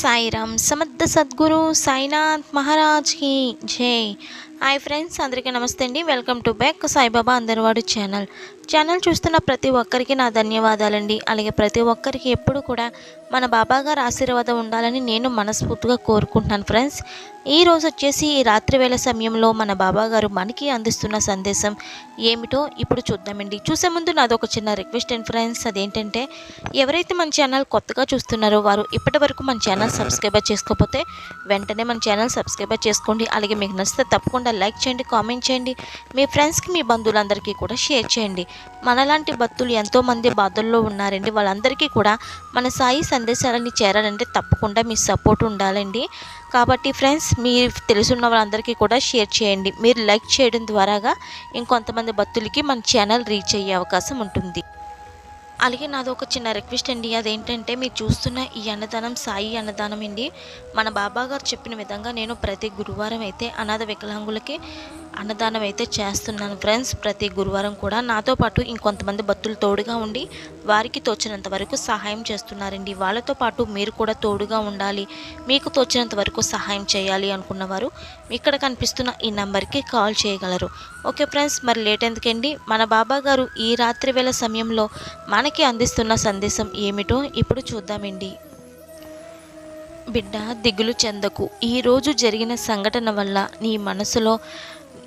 సాయిరామ్. సమర్థ సద్గురు సాయినాథ్ మహారాజ్కి జై. హాయ్ ఫ్రెండ్స్ అందరికీ నమస్తే అండి. వెల్కమ్ టు బ్యాక్ సాయిబాబా అందరివాడు ఛానల్. ఛానల్ చూస్తున్న ప్రతి ఒక్కరికి నా ధన్యవాదాలండి. అలాగే ప్రతి ఒక్కరికి ఎప్పుడు కూడా మన బాబా గారు ఆశీర్వాదం ఉండాలని నేను మనస్ఫూర్తిగా కోరుకుంటున్నాను ఫ్రెండ్స్ ఈ రోజు వచ్చేసి ఈ రాత్రివేళ సమయంలో మన బాబా గారు మనకి అందిస్తున్న సందేశం ఏమిటో ఇప్పుడు చూద్దామండి. చూసే ముందు నాది ఒక చిన్న రిక్వెస్ట్ అండ్ ఫ్రెండ్స్ అదేంటంటే ఎవరైతే మన ఛానల్ కొత్తగా చూస్తున్నారో వారు ఇప్పటి వరకు మన ఛానల్ సబ్స్క్రైబర్ చేసుకోకపోతే వెంటనే మన ఛానల్ సబ్స్క్రైబర్ చేసుకోండి. అలాగే మీకు నచ్చితే తప్పకుండా లైక్ చేయండి కామెంట్ చేయండి. మీ ఫ్రెండ్స్కి మీ బంధువులందరికీ కూడా షేర్ చేయండి. మనలాంటి భక్తులు ఎంతోమంది బాధల్లో ఉన్నారండి. వాళ్ళందరికీ కూడా మన సాయి సందేశాలని చేరాలంటే తప్పకుండా మీ సపోర్ట్ ఉండాలండి. కాబట్టి ఫ్రెండ్స్ మీరు తెలుసున్న వాళ్ళందరికీ కూడా షేర్ చేయండి. మీరు లైక్ చేయడం ద్వారాగా ఇంకొంతమంది భక్తులకి మన ఛానల్ రీచ్ అయ్యే అవకాశం ఉంటుంది. అలాగే నాది ఒక చిన్న రిక్వెస్ట్ అండి. అదేంటంటే మీరు చూస్తున్న ఈ అన్నదానం సాయి అన్నదానం అండి. మన బాబా గారు చెప్పిన విధంగా నేను ప్రతి గురువారం అయితే అనాథ వికలాంగులకి అన్నదానం అయితే చేస్తున్నాను ఫ్రెండ్స్. ప్రతి గురువారం కూడా నాతో పాటు ఇంకొంతమంది భక్తులు తోడుగా ఉండి వారికి తోచినంత వరకు సహాయం చేస్తున్నారండి. వాళ్ళతో పాటు మీరు కూడా తోడుగా ఉండాలి. మీకు తోచినంత వరకు సహాయం చేయాలి అనుకున్నవారు ఇక్కడ కనిపిస్తున్న ఈ నెంబర్కి కాల్ చేయగలరు. ఓకే ఫ్రెండ్స్ మరి లేట్ ఎందుకండి? మన బాబా గారు ఈ రాత్రి వేళ సమయంలో మనకి అందిస్తున్న సందేశం ఏమిటో ఇప్పుడు చూద్దామండి. బిడ్డ దిగులు చెందకు. ఈరోజు జరిగిన సంఘటన వల్ల నీ మనసులో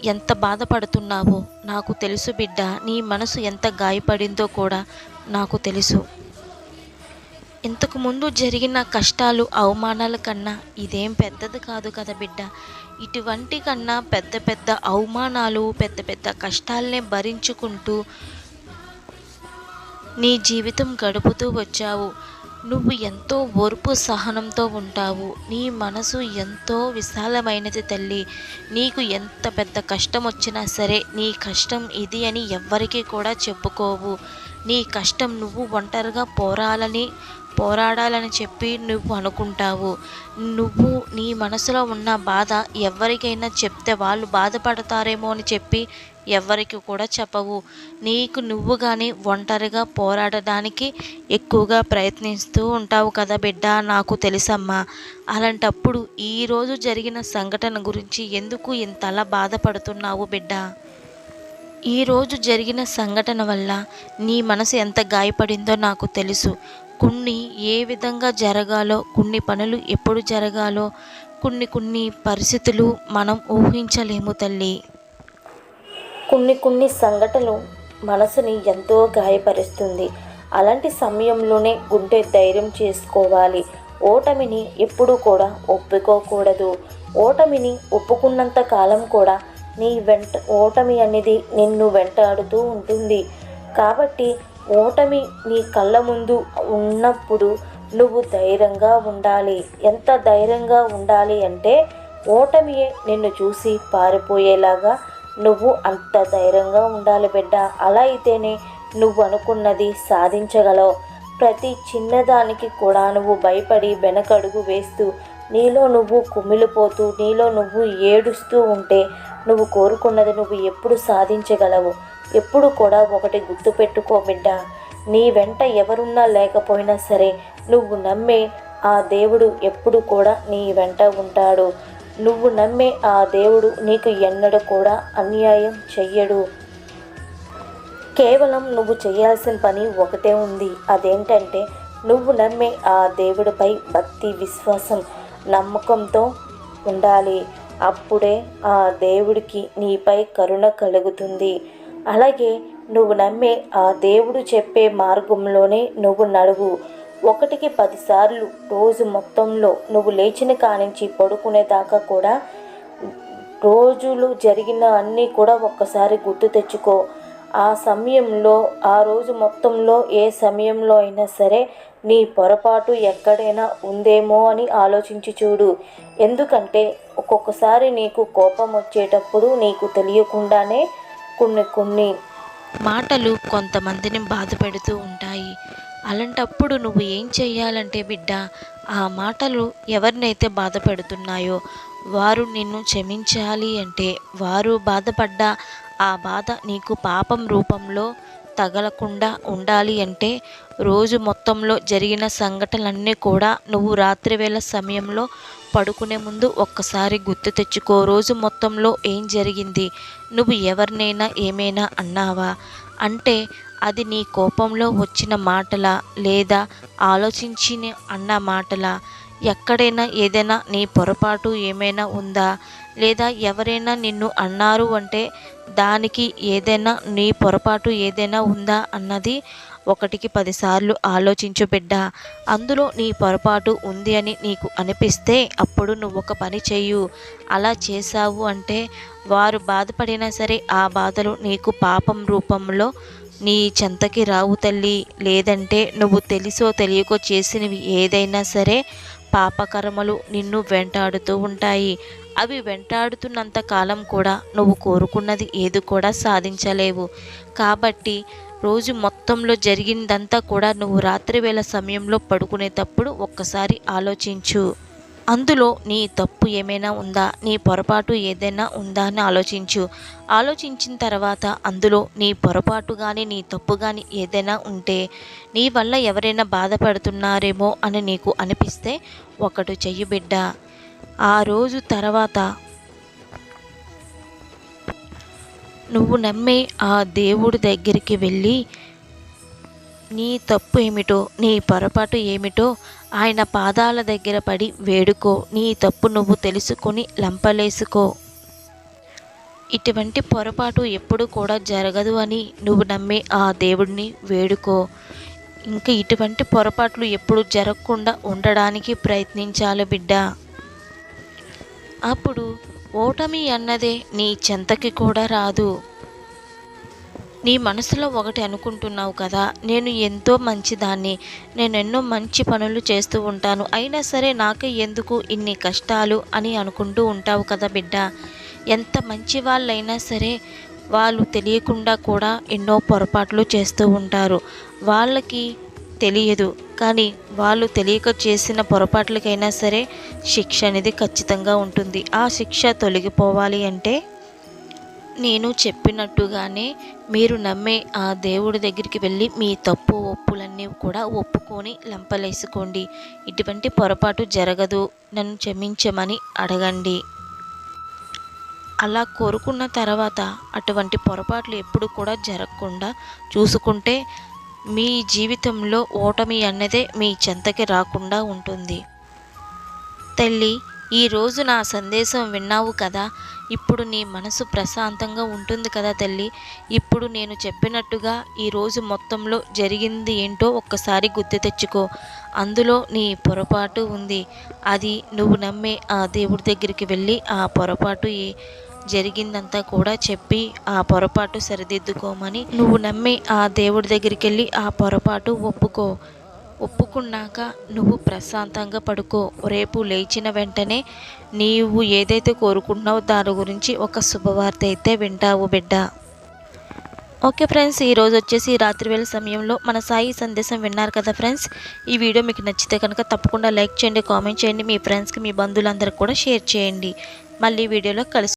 ఎంత బాధపడుతున్నావో నాకు తెలుసు బిడ్డ. నీ మనసు ఎంత గాయపడిందో కూడా నాకు తెలుసు. ఇంతకుముందు జరిగిన కష్టాలు అవమానాల కన్నా ఇదేం పెద్దది కాదు కదా బిడ్డ. ఇటువంటి కన్నా పెద్ద పెద్ద అవమానాలు పెద్ద పెద్ద కష్టాలనే భరించుకుంటూ నీ జీవితం గడుపుతూ వచ్చావు. నువ్వు ఎంతో ఓర్పు సహనంతో ఉంటావు. నీ మనసు ఎంతో విశాలమైనది తల్లి. నీకు ఎంత పెద్ద కష్టం వచ్చినా సరే నీ కష్టం ఇది అని ఎవ్వరికీ కూడా చెప్పుకోవు. నీ కష్టం నువ్వు ఒంటరిగా పోరాలని పోరాడాలని చెప్పి నువ్వు అనుకుంటావు. నువ్వు నీ మనసులో ఉన్న బాధ ఎవరికైనా చెప్తే వాళ్ళు బాధపడతారేమో అని చెప్పి ఎవరికి కూడా చెప్పవు. నీకు నువ్వు కానీ ఒంటరిగా పోరాడడానికి ఎక్కువగా ప్రయత్నిస్తూ ఉంటావు కదా బిడ్డ నాకు తెలుసమ్మా. అలాంటప్పుడు ఈరోజు జరిగిన సంఘటన గురించి ఎందుకు ఇంతలా బాధపడుతున్నావు బిడ్డ? ఈరోజు జరిగిన సంఘటన వల్ల నీ మనసు ఎంత గాయపడిందో నాకు తెలుసు. కొన్ని ఏ విధంగా జరగాలో కొన్ని పనులు ఎప్పుడు జరగాలో కొన్ని కొన్ని పరిస్థితులు మనం ఊహించలేము తల్లి. కొన్ని కొన్ని సంఘటనలు మనసుని ఎంతో గాయపరుస్తుంది. అలాంటి సమయంలోనే గుండె ధైర్యం చేసుకోవాలి. ఓటమిని ఎప్పుడూ కూడా ఒప్పుకోకూడదు. ఓటమిని ఒప్పుకున్నంత కాలం కూడా నీ వెంట ఓటమి అనేది నిన్ను వెంటాడుతూ ఉంటుంది. కాబట్టి ఓటమి నీ కళ్ళ ముందు ఉన్నప్పుడు నువ్వు ధైర్యంగా ఉండాలి. ఎంత ధైర్యంగా ఉండాలి అంటే ఓటమియే నిన్ను చూసి పారిపోయేలాగా నువ్వు అంత ధైర్యంగా ఉండాలి బిడ్డ. అలా అయితేనే నువ్వు అనుకున్నది సాధించగలవు. ప్రతి చిన్నదానికి కూడా నువ్వు భయపడి వెనకడుగు వేస్తూ నీలో నువ్వు కుమిలిపోతూ నీలో నువ్వు ఏడుస్తూ ఉంటే నువ్వు కోరుకున్నది నువ్వు ఎప్పుడు సాధించగలవు. ఎప్పుడు కూడా ఒకటి గుర్తుపెట్టుకో బిడ్డ. నీ వెంట ఎవరున్నా లేకపోయినా సరే నువ్వు నమ్మే ఆ దేవుడు ఎప్పుడు కూడా నీ వెంట ఉంటాడు. నువ్వు నమ్మే ఆ దేవుడు నీకు ఎన్నడూ కూడా అన్యాయం చెయ్యడు. కేవలం నువ్వు చేయాల్సిన పని ఒకటే ఉంది. అదేంటంటే నువ్వు నమ్మే ఆ దేవుడిపై భక్తి విశ్వాసం నమ్మకంతో ఉండాలి. అప్పుడే ఆ దేవుడికి నీపై కరుణ కలుగుతుంది. అలాగే నువ్వు నమ్మే ఆ దేవుడు చెప్పే మార్గంలోనే నువ్వు నడువు. ఒకటికి పదిసార్లు రోజు మొత్తంలో నువ్వు లేచిన కానించి పడుకునేదాకా కూడా రోజులు జరిగిన అన్నీ కూడా ఒక్కసారి గుర్తు తెచ్చుకో. ఆ సమయంలో ఆ రోజు మొత్తంలో ఏ సమయంలో అయినా సరే నీ పొరపాటు ఎక్కడైనా ఉందేమో అని ఆలోచించి చూడు. ఎందుకంటే ఒక్కొక్కసారి నీకు కోపం వచ్చేటప్పుడు నీకు తెలియకుండానే కొన్ని కొన్ని మాటలు కొంతమందిని బాధ పెడుతూ ఉంటాయి. అలాంటప్పుడు నువ్వు ఏం చెయ్యాలంటే బిడ్డ ఆ మాటలు ఎవరినైతే బాధ పెడుతున్నాయో వారు నిన్ను క్షమించాలి అంటే వారు బాధపడ్డ ఆ బాధ నీకు పాపం రూపంలో తగలకుండా ఉండాలి అంటే రోజు మొత్తంలో జరిగిన సంఘటనలన్నీ కూడా నువ్వు రాత్రివేళ సమయంలో పడుకునే ముందు ఒక్కసారి గుర్తు తెచ్చుకో. రోజు మొత్తంలో ఏం జరిగింది? నువ్వు ఎవరినైనా ఏమైనా అన్నావా? అంటే అది నీ కోపంలో వచ్చిన మాటలా లేదా ఆలోచించి అన్న మాటలా? ఎక్కడైనా ఏదైనా నీ పొరపాటు ఏమైనా ఉందా? లేదా ఎవరైనా నిన్ను అన్నారు అంటే దానికి ఏదైనా నీ పొరపాటు ఏదైనా ఉందా అన్నది ఒకటికి పదిసార్లు ఆలోచించు బిడ్డ. అందులో నీ పొరపాటు ఉంది అని నీకు అనిపిస్తే అప్పుడు నువ్వు ఒక పని చెయ్యు. అలా చేశావు అంటే వారు బాధపడినా సరే ఆ బాధలు నీకు పాపం రూపంలో నీ చెంతకి రావు తల్లి. లేదంటే నువ్వు తెలిసో తెలియకో చేసినవి ఏదైనా సరే పాపకర్మలు నిన్ను వెంటాడుతూ ఉంటాయి. అవి వెంటాడుతున్నంత కాలం కూడా నువ్వు కోరుకున్నది ఏది కూడా సాధించలేవు. కాబట్టి రోజు మొత్తంలో జరిగిందంతా కూడా నువ్వు రాత్రివేళ సమయంలో పడుకునేటప్పుడు ఒక్కసారి ఆలోచించు. అందులో నీ తప్పు ఏమైనా ఉందా? నీ పొరపాటు ఏదైనా ఉందా అని ఆలోచించు. ఆలోచించిన తర్వాత అందులో నీ పొరపాటు కానీ నీ తప్పు కానీ ఏదైనా ఉంటే నీ వల్ల ఎవరైనా బాధపడుతున్నారేమో అని నీకు అనిపిస్తే ఒకటి చెయ్యి బిడ్డ. ఆ రోజు తర్వాత నువ్వు నమ్మే ఆ దేవుడి దగ్గరికి వెళ్ళి నీ తప్పు ఏమిటో నీ పొరపాటు ఏమిటో ఆయన పాదాల దగ్గర పడి వేడుకో నీ తప్పు నువ్వు తెలుసుకొని లంపలేసుకో. ఇటువంటి పొరపాటు ఎప్పుడు కూడా జరగదు అని నువ్వు నమ్మే ఆ దేవుడిని వేడుకో. ఇంకా ఇటువంటి పొరపాట్లు ఎప్పుడు జరగకుండా ఉండడానికి ప్రయత్నించాలి బిడ్డ. అప్పుడు ఓటమి అన్నదే నీ చెంతకి కూడా రాదు. నీ మనసులో ఒకటి అనుకుంటున్నావు కదా నేను ఎంతో మంచిదాన్ని నేను ఎన్నో మంచి పనులు చేస్తూ ఉంటాను అయినా సరే నాకే ఎందుకు ఇన్ని కష్టాలు అని అనుకుంటూ ఉంటావు కదా బిడ్డ. ఎంత మంచి వాళ్ళైనా సరే వాళ్ళు తెలియకుండా కూడా ఎన్నో పొరపాట్లు చేస్తూ ఉంటారు. వాళ్ళకి తెలియదు కానీ వాళ్ళు తెలియక చేసిన పొరపాట్లకైనా సరే శిక్ష అనేది ఖచ్చితంగా ఉంటుంది. ఆ శిక్ష తొలగిపోవాలి అంటే నేను చెప్పినట్టుగానే మీరు నమ్మే ఆ దేవుడి దగ్గరికి వెళ్ళి మీ తప్పు ఒప్పులన్నీ కూడా ఒప్పుకొని లంపలేసుకోండి. ఇటువంటి పొరపాటు జరగదు. నన్ను క్షమించమని అడగండి. అలా కోరుకున్న తర్వాత అటువంటి పొరపాట్లు ఎప్పుడు కూడా జరగకుండా చూసుకుంటే మీ జీవితంలో ఓటమి అన్నదే మీ చెంతకి రాకుండా ఉంటుంది. తల్లి ఈరోజు నా సందేశం విన్నావు కదా? ఇప్పుడు నీ మనసు ప్రశాంతంగా ఉంటుంది కదా తల్లి? ఇప్పుడు నేను చెప్పినట్టుగా ఈరోజు మొత్తంలో జరిగింది ఏంటో ఒక్కసారి గుర్తు తెచ్చుకో. అందులో నీ పొరపాటు ఉంది. అది నువ్వు నమ్మే ఆ దేవుడి దగ్గరికి వెళ్ళి ఆ పొరపాటు ఏ- జరిగిందంతా కూడా చెప్పి ఆ పొరపాటు సరిదిద్దుకోమని నువ్వు నమ్మి ఆ దేవుడి దగ్గరికి వెళ్ళి ఆ పొరపాటు ఒప్పుకో. ఒప్పుకున్నాక నువ్వు ప్రశాంతంగా పడుకో. రేపు లేచిన వెంటనే నీవు ఏదైతే కోరుకుంటున్నావో దాని గురించి ఒక శుభవార్త అయితే వింటావు బిడ్డ. ఓకే ఫ్రెండ్స్ ఈరోజు వచ్చేసి రాత్రివేళ సమయంలో మన సాయి సందేశం విన్నారు కదా ఫ్రెండ్స్. ఈ వీడియో మీకు నచ్చితే కనుక తప్పకుండా లైక్ చేయండి కామెంట్ చేయండి. మీ ఫ్రెండ్స్కి మీ బంధువులందరికీ కూడా షేర్ చేయండి. మళ్ళీ వీడియోలో కలుసు